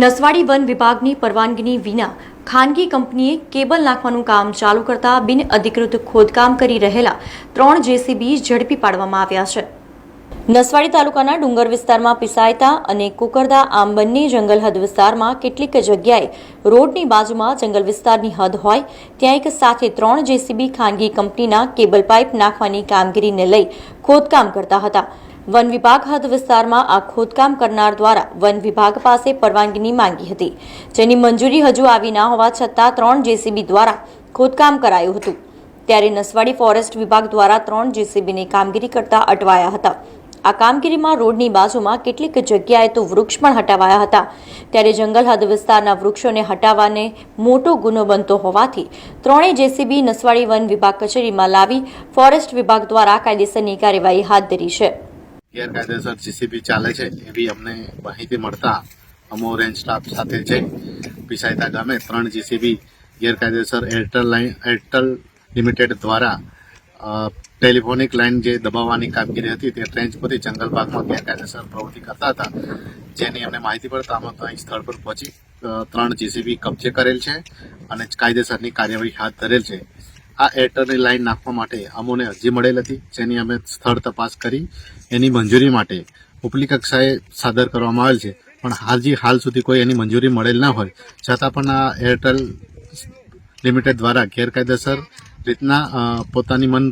Naswadi one વિભાગની પરવાનગીની વિના ખાનગી કંપનીએ કેબલ નાખવાનું કામ ચાલુ કરતા બિન અધિકૃત ખોદકામ કરી રહેલા ત્રણ જેસીબી ઝડપી પાડવામાં આવ્યા છે. નસવાડી તાલુકાના ડુંગર વિસ્તારમાં પિસાયતા અને કુકરદા આમ બંને જંગલ હદ વિસ્તારમાં કેટલીક જગ્યાએ રોડની બાજુમાં જંગલ વિસ્તારની હદ હોય ત્યાં એક સાથે ત્રણ જેસીબી ખાનગી કંપનીના કેબલ પાઇપ નાખવાની કામગીરીને લઈ ખોદકામ કરતા હતા. વન વિભાગ હદ વિસ્તારમાં આ ખોદકામ કરનાર દ્વારા વન વિભાગ પાસે પરવાનગીની માંગી હતી, જેની મંજૂરી હજુ આવી ના હોવા છતાં ત્રણ જેસીબી દ્વારા ખોદકામ કરાયું હતું. ત્યારે નસવાડી ફોરેસ્ટ વિભાગ દ્વારા ત્રણ જેસીબીની કામગીરી કરતા અટવાયા હતા. આ કામગીરીમાં રોડની બાજુમાં કેટલીક જગ્યાએ તો વૃક્ષ પણ હટાવાયા હતા. ત્યારે જંગલ હદ વિસ્તારના વૃક્ષોને હટાવવાને મોટો ગુનો બનતો હોવાથી ત્રણેય જેસીબી નસવાડી વન વિભાગ કચેરીમાં લાવી ફોરેસ્ટ વિભાગ દ્વારા કાયદેસરની કાર્યવાહી હાથ ધરી છે. ગેરકાયદેસર જીસીબી ચાલે છે એવી અમને માહિતી મળતા અમો રેન્જ સ્ટાફ સાથે છે. પિસાયતા ગામે ત્રણ જીસીબી ગેરકાયદેસર એરટેલ લાઇન એરટેલ લિમિટેડ દ્વારા ટેલિફોનિક લાઇન જે દબાવવાની કામગીરી હતી તે ટ્રેન્ચ પરથી જંગલ ભાગમાં ગેરકાયદેસર પ્રવૃત્તિ કરતા હતા. જેની અમને માહિતી પડતા અમે અહીં સ્થળ પર પહોંચી ત્રણ જીસીબી કબજે કરેલ છે અને કાયદેસરની કાર્યવાહી હાથ ધરેલ છે. આ એરટેલની લાઇન નાખવા માટે અમોને અરજી મળેલ હતી, જેની અમે સ્થળ તપાસ કરી, એની મંજૂરી માટે ઉપલી કક્ષાએ સાદર કરવામાં આવેલ છે. પણ હાજી હાલ સુધી કોઈ એની મંજૂરી મળેલ ના હોય. છતાં પણ આ એરટેલ લિમિટેડ દ્વારા ગેરકાયદેસર રીતના પોતાની મન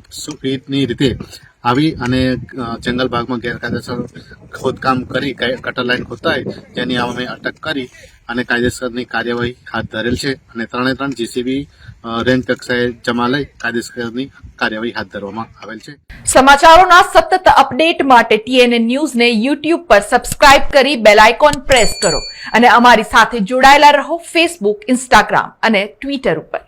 રીતની રીતે આવી અને જંગલ ભાગમાં ગેરકાયદેસર ખોદકામ કરી કટર લાઈન ખોદતા તેની અમે અટક કરી અને કાયદેસરની કાર્યવાહી હાથ ધરેલ છે અને ત્રણે ત્રણ જીસીબી રેન્જ કક્ષાએ જમા લઈ કાયદેસરની કાર્યવાહી હાથ ધરવામાં આવેલ છે. સમાચારોના સતત અપડેટ માટે ટીએનએ ન્યૂઝને યુટ્યુબ પર સબસ્ક્રાઇબ કરી બેલ આઇકોન પ્રેસ કરો અને અમારી સાથે જોડાયેલા રહો ફેસબુક ઇન્સ્ટાગ્રામ અને ટ્વિટર ઉપર.